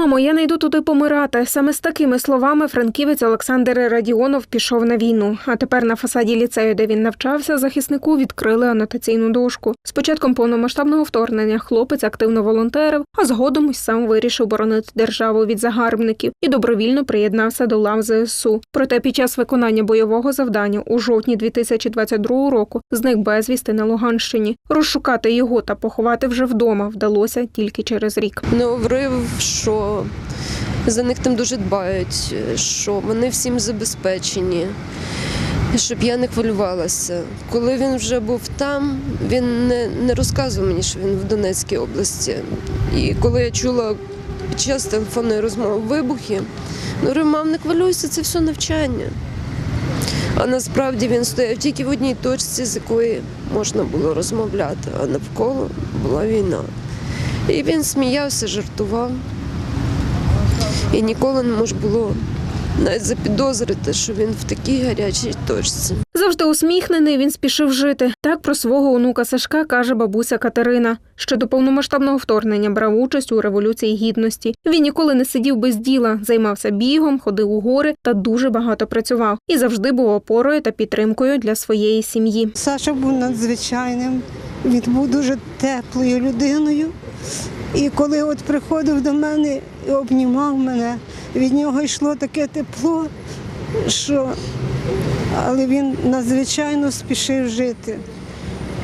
Мамо, я не йду туди помирати. Саме з такими словами франківець Олександр Радіонов пішов на війну. А тепер на фасаді ліцею, де він навчався, захиснику відкрили анотаційну дошку. З початком повномасштабного вторгнення хлопець активно волонтерив, а згодом й сам вирішив боронити державу від загарбників і добровільно приєднався до лав ЗСУ. Проте під час виконання бойового завдання у жовтні 2022 року зник безвісти на Луганщині. Розшукати його та поховати вже вдома вдалося тільки через рік. не говорив, що за них там дуже дбають, що вони всім забезпечені, щоб я не хвилювалася. Коли він вже був там, він не, не розказував мені, що він в Донецькій області. І коли я чула під час телефонної розмови вибухи, ну, говорю, мам, не хвилюйся, це все навчання. А насправді він стояв тільки в одній точці, з якої можна було розмовляти, а навколо була війна. І він сміявся, жартував. І ніколи не можна було навіть запідозрити, що він в такій гарячій точці. Завжди усміхнений, він спішив жити. Так про свого онука Сашка каже бабуся Катерина. Ще до повномасштабного вторгнення брав участь у революції гідності. Він ніколи не сидів без діла, займався бігом, ходив у гори та дуже багато працював і завжди був опорою та підтримкою для своєї сім'ї. Саша був надзвичайним, він був дуже теплою людиною. І коли от приходив до мене обнімав мене, від нього йшло таке тепло, що але він надзвичайно спішив жити.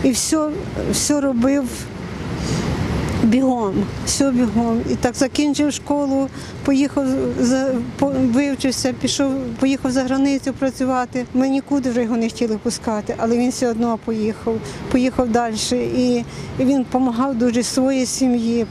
І все, все робив бігом, все бігом. І так закінчив школу, поїхав за вивчився, пішов, поїхав за границю працювати. Ми нікуди вже його не хотіли пускати, але він все одно поїхав, поїхав далі. І, і він допомагав дуже своїй сім'ї.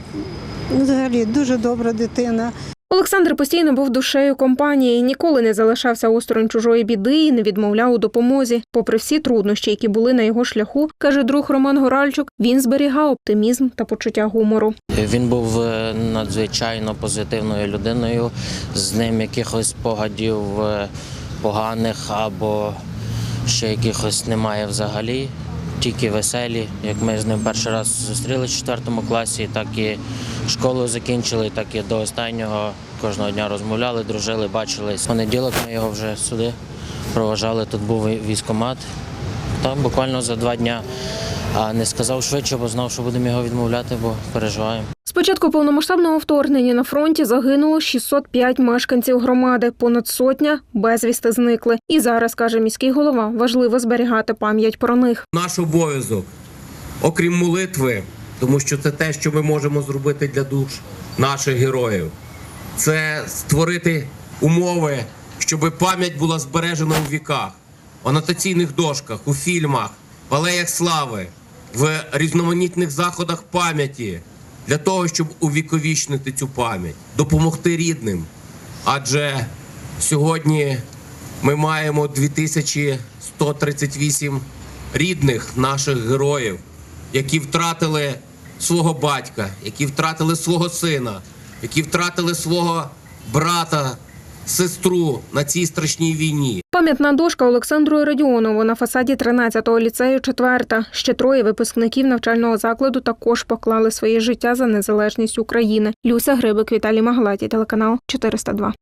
Ну, Взагалі дуже добра дитина. Олександр постійно був душею компанії, ніколи не залишався осторонь чужої біди і не відмовляв у допомозі. Попри всі труднощі, які були на його шляху, каже друг Роман Горальчук, він зберігав оптимізм та почуття гумору. Він був е, надзвичайно позитивною людиною, з ним якихось спогадів е, поганих або ще якихось немає взагалі. Тільки веселі. Як ми з ним перший раз зустрілися в четвертому класі, так і школу закінчили, так і до останнього кожного дня розмовляли, дружили, бачились. Понеділок ми його вже сюди проважали. Тут був військомат. Там буквально за два дня. А не сказав швидше, бо знав, що будемо його відмовляти, бо переживаємо. З початку повномасштабного вторгнення на фронті загинуло 605 мешканців громади, понад сотня безвісти зникли. І зараз, каже міський голова, важливо зберігати пам'ять про них. наш обов'язок, окрім молитви, тому що це те, що ми можемо зробити для душ наших героїв. Це створити умови, щоб пам'ять була збережена у віках, в анотаційних дошках, у фільмах, в алеях слави, в різноманітних заходах пам'яті для того, щоб увіковічнити цю пам'ять, допомогти рідним. Адже сьогодні ми маємо 2138 рідних наших героїв, які втратили свого батька, які втратили свого сина, які втратили свого брата, сестру на цій страшній війні. Пам'ятна дошка Олександру Радіонову на фасаді 13-го ліцею четверта. Ще троє випускників навчального закладу також поклали своє життя за незалежність України. Люся Грибик, Віталій Маглаті, телеканал 402.